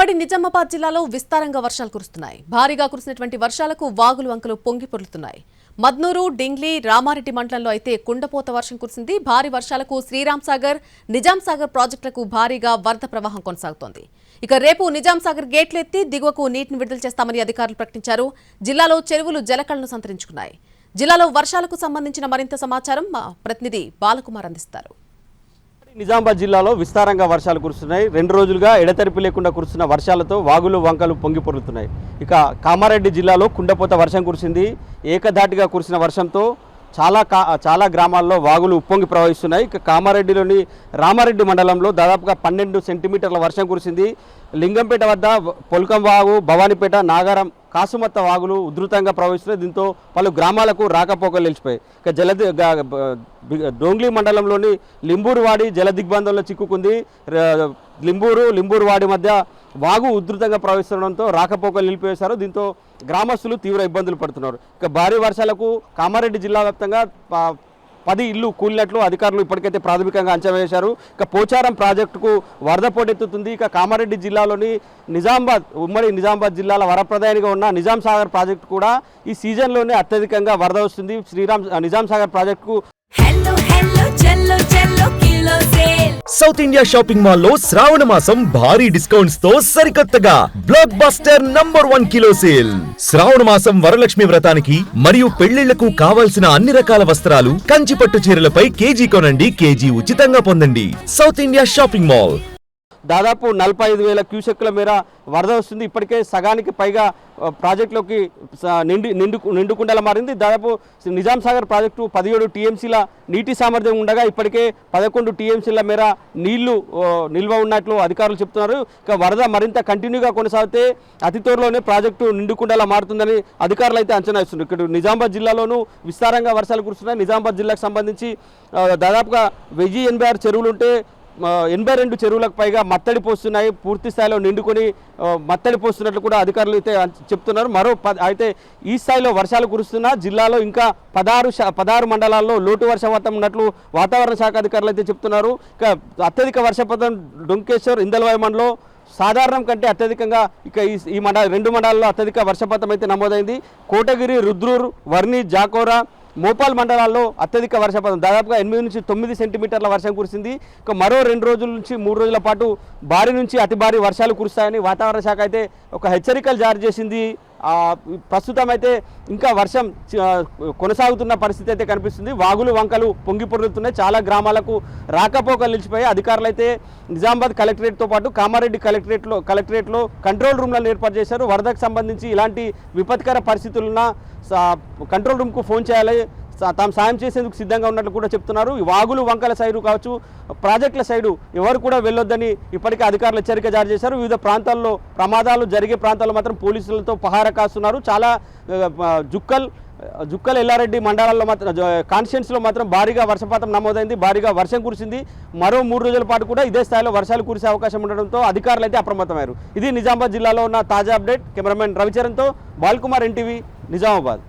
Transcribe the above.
ఇప్పటి నిజామాబాద్ జిల్లాలో విస్తారంగా వర్షాలు కురుస్తున్నాయి. భారీగా కురిసినటువంటి వర్షాలకు వాగులు వంకలు పొంగి పొర్లుతున్నాయి. మద్నూరు డింగ్లీ రామారెడ్డి మండలంలో అయితే కుండపోత వర్షం కురిసింది. భారీ వర్షాలకు శ్రీరామ్ సాగర్ నిజాం సాగర్ ప్రాజెక్టులకు భారీగా వరద ప్రవాహం కొనసాగుతోంది. ఇక రేపు నిజాం సాగర్ గేట్లు ఎత్తి దిగువకు నీటిని విడుదల చేస్తామని అధికారులు ప్రకటించారు. జిల్లాలో చెరువులు జలకళను సంతరించుకున్నాయి. జిల్లాలో వర్షాలకు సంబంధించిన మరింత సమాచారం మా ప్రతినిధి బాలకుమార్ అందిస్తారు. నిజామాబాద్ జిల్లాలో విస్తారంగా వర్షాలు కురుస్తున్నాయి. రెండు రోజులుగా ఎడతెరిపి లేకుండా కురుస్తున్న వర్షాలతో వాగులు వంకలు పొంగి పొరులుతున్నాయి. ఇక కామారెడ్డి జిల్లాలో కుండపోత వర్షం కురిసింది. ఏకధాటిగా కురిసిన వర్షంతో చాలా కా చాలా గ్రామాల్లో వాగులు ఉప్పొంగి ప్రవహిస్తున్నాయి. ఇక కామారెడ్డిలోని రామారెడ్డి మండలంలో దాదాపుగా పన్నెండు సెంటీమీటర్ల వర్షం కురిసింది. లింగంపేట వద్ద పొల్కం వాగు భవానీపేట నాగారం కాసుమత్త వాగులు ఉధృతంగా ప్రవహిస్తున్నాయి. దీంతో పలు గ్రామాలకు రాకపోకలు నిలిచిపోయాయి. ఇక జలది డోంగ్లీ మండలంలోని లింబూరువాడి జల దిగ్బంధంలో చిక్కుకుంది. లింబూరు లింబూరువాడి మధ్య వాగు ఉధృతంగా ప్రవహిస్తుండడంతో రాకపోకలు నిలిపివేశారు. దీంతో గ్రామస్తులు తీవ్ర ఇబ్బందులు పడుతున్నారు. ఇక భారీ వర్షాలకు కామారెడ్డి జిల్లా వ్యాప్తంగా పది ఇల్లు కూలినట్లు అధికారులు ఇప్పటికైతే ప్రాథమికంగా అంచనా వేశారు. ఇక పోచారం ప్రాజెక్టుకు వరద పోటెత్తుతుంది. ఇక కామారెడ్డి జిల్లాలోని నిజామాబాద్ ఉమ్మడి నిజామాబాద్ జిల్లాల వరప్రదాయనిగా ఉన్న నిజాం సాగర్ ప్రాజెక్టు కూడా ఈ సీజన్లోనే అత్యధికంగా వరద వస్తుంది. శ్రీరామ్ నిజాం సాగర్ ప్రాజెక్టుకు సౌత్ ఇండియా షాపింగ్ మాల్లో శ్రావణ మాసం భారీ డిస్కౌంట్స్తో సరికొత్తగా. Blockbuster number one kilo sale. Shravana మాసం వరలక్ష్మి వ్రతానికి మరియు పెళ్ళిళ్ళకు కావాల్సిన అన్ని రకాల వస్త్రాలు కంచి పట్టు చీరలపై కేజీ కొనండి కేజీ ఉచితంగా పొందండి. South India shopping mall. దాదాపు నలభై ఐదు వేల క్యూసెక్ల మేర వరద వస్తుంది. ఇప్పటికే సగానికి పైగా ప్రాజెక్టులోకి నిండి నిండు నిండుకుండలా మారింది. దాదాపు నిజాం సాగర్ ప్రాజెక్టు పదిహేడు టీఎంసీల నీటి సామర్థ్యం ఉండగా ఇప్పటికే పదకొండు టీఎంసీల మేర నీళ్ళు నిల్వ ఉన్నట్లు అధికారులు చెప్తున్నారు. ఇక వరద మరింత కంటిన్యూగా కొనసాగితే అతి త్వరలోనే ప్రాజెక్టు నిండుకుండలా మారుతుందని అధికారులు అయితే అంచనా ఇస్తున్నారు ఇక్కడ నిజామాబాద్ జిల్లాలోనూ విస్తారంగా వర్షాలు కురుస్తున్నాయి. నిజామాబాద్ జిల్లాకు సంబంధించి దాదాపుగా వెయ్యి ఎనభై ఆరు చెరువులు ఉంటే ఎనభై రెండు చెరువులకు పైగా మత్తడి పోస్తున్నాయి. పూర్తి స్థాయిలో నిండుకొని మత్తడి పోస్తున్నట్లు కూడా అధికారులు అయితే చెప్తున్నారు. మరో ప అయితే ఈ స్థాయిలో వర్షాలు కురుస్తున్నా జిల్లాలో ఇంకా పదహారు పదహారు మండలాల్లో లోటు వర్షపాతం ఉన్నట్లు వాతావరణ శాఖ అధికారులు అయితే చెప్తున్నారు. ఇక అత్యధిక వర్షపాతం డొంకేశ్వర్ ఇందల్వాయి మండలం సాధారణం కంటే అత్యధికంగా ఇక ఈ ఈ మండల రెండు మండలాల్లో అత్యధిక వర్షపాతం అయితే నమోదైంది. కోటగిరి రుద్రూర్ వర్ణి జాకోరా మోపాల్ మండలాల్లో అత్యధిక వర్షపాతం. దాదాపుగా ఎనిమిది నుంచి తొమ్మిది సెంటీమీటర్ల వర్షం కురిసింది. ఇక మరో రెండు రోజుల నుంచి మూడు రోజుల పాటు భారీ నుంచి అతి భారీ వర్షాలు కురుస్తాయని వాతావరణ శాఖ అయితే ఒక హెచ్చరికలు జారీ చేసింది. ప్రస్తుతం అయితే ఇంకా వర్షం కొనసాగుతున్న పరిస్థితి అయితే కనిపిస్తుంది. వాగులు వంకలు పొంగి పొర్లుతున్నాయి. చాలా గ్రామాలకు రాకపోకలు నిలిచిపోయి అధికారులు అయితే నిజామాబాద్ కలెక్టరేట్తో పాటు కామారెడ్డి కలెక్టరేట్లో కలెక్టరేట్లో కంట్రోల్ రూమ్లను ఏర్పాటు చేశారు. వరదకు సంబంధించి ఇలాంటి విపత్కర పరిస్థితులున్న కంట్రోల్ రూమ్కు ఫోన్ చేయాలి. తాము సాయం చేసేందుకు సిద్ధంగా ఉన్నట్లు కూడా చెప్తున్నారు. ఈ వాగులు వంకల సైడు కావచ్చు ప్రాజెక్టుల సైడు ఎవరు కూడా వెళ్ళొద్దని ఇప్పటికే అధికారులు హెచ్చరిక జారీ చేశారు. వివిధ ప్రాంతాల్లో ప్రమాదాలు జరిగే ప్రాంతాల్లో మాత్రం పోలీసులతో పహారా కాస్తున్నారు. చాలా జుక్కల్ జుక్కల్ ఎల్లారెడ్డి మండలాల్లో మాత్రం కాన్స్టిట్యున్సీలో మాత్రం భారీగా వర్షపాతం నమోదైంది. భారీగా వర్షం కురిసింది. మరో మూడు రోజుల పాటు కూడా ఇదే స్థాయిలో వర్షాలు కురిసే అవకాశం ఉండడంతో అధికారులు అయితే అప్రమత్తమయ్యారు. ఇది నిజామాబాద్ జిల్లాలో ఉన్న తాజా అప్డేట్. కెమెరామెన్ రవిచరణ్తో బాల్కుమార్ ఎన్టీవీ నిజామాబాద్.